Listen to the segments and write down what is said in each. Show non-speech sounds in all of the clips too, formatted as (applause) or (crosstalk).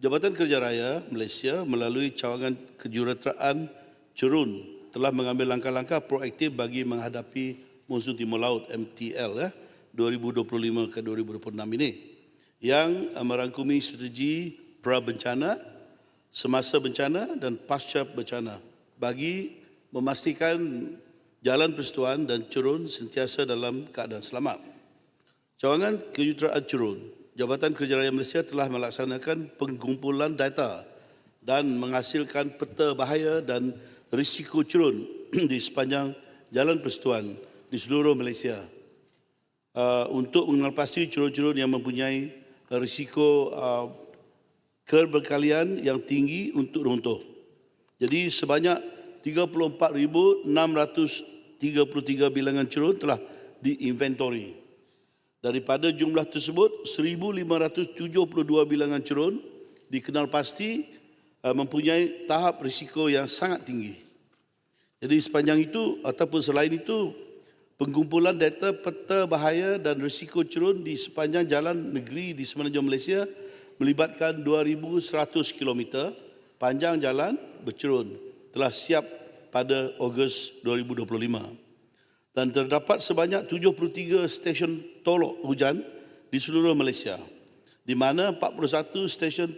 Jabatan Kerja Raya Malaysia melalui cawangan kejuruteraan Cerun telah mengambil langkah-langkah proaktif bagi menghadapi monsun timur laut MTL ya 2025 ke 2026 ini yang eh, merangkumi strategi pra bencana, semasa bencana dan pasca bencana bagi memastikan jalan persatuan dan Cerun sentiasa dalam keadaan selamat. Cawangan Kejuruteraan Cerun, Jabatan Kerja Raya Malaysia telah melaksanakan pengumpulan data dan menghasilkan peta bahaya dan risiko cerun (clears throat) di sepanjang jalan persatuan di seluruh Malaysia uh, untuk mengenal pasti cerun-cerun yang mempunyai risiko uh, keberkalian yang tinggi untuk runtuh. Jadi sebanyak 34,633 bilangan cerun telah diinventori. Daripada jumlah tersebut, 1,572 bilangan cerun dikenal pasti uh, mempunyai tahap risiko yang sangat tinggi. Jadi sepanjang itu ataupun selain itu, pengumpulan data peta bahaya dan risiko cerun di sepanjang jalan negeri di semenanjung Malaysia melibatkan 2,100 km panjang jalan bercerun telah siap pada Ogos 2025 dan terdapat sebanyak 73 stesen tolok hujan di seluruh Malaysia di mana 41 stesen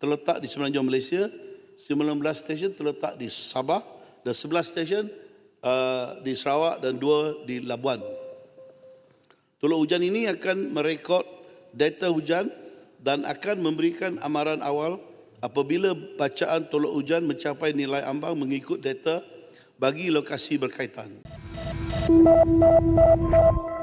terletak di semenanjung Malaysia 19 stesen terletak di Sabah dan 11 stesen uh, di Sarawak dan dua di Labuan. Tolok hujan ini akan merekod data hujan dan akan memberikan amaran awal apabila bacaan tolok hujan mencapai nilai ambang mengikut data bagi lokasi berkaitan. Thank you.